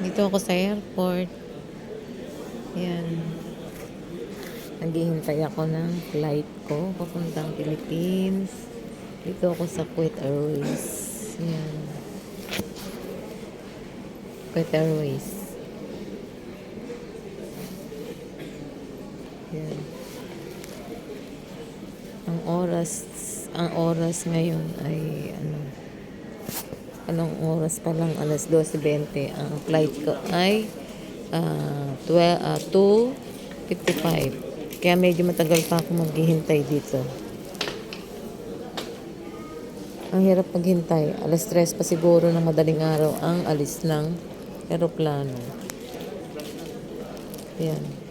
Dito ako sa airport. Yan. Naghihintay ako ng flight ko papuntang Philippines. Dito ako sa Kuwait Airways. Yan. Kuwait Airways. Yan. Ang oras, ang oras ngayon ay ano, anong oras pa lang? Alas 12.20 ang flight ko ay ah, 12, ah, 2.55 kaya medyo matagal pa ako maghihintay dito. Ang hirap maghintay. Alas 3 pa siguro ng madaling araw ang alis ng eroplano yan